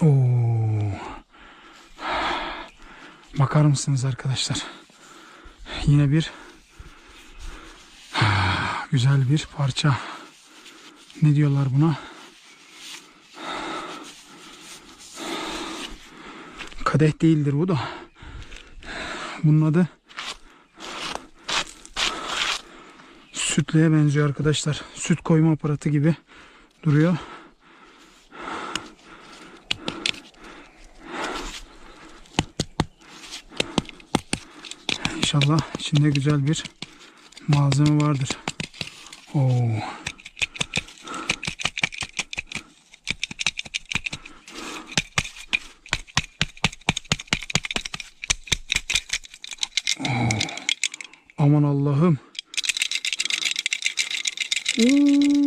Oo. Bakar mısınız arkadaşlar? Yine bir güzel bir parça. Ne diyorlar buna? Kadeh değildir bu da. Bunun adı sütlüğe benziyor arkadaşlar. Süt koyma aparatı gibi duruyor. İnşallah içinde güzel bir malzeme vardır. Oo. Aman Allah'ım. Oo.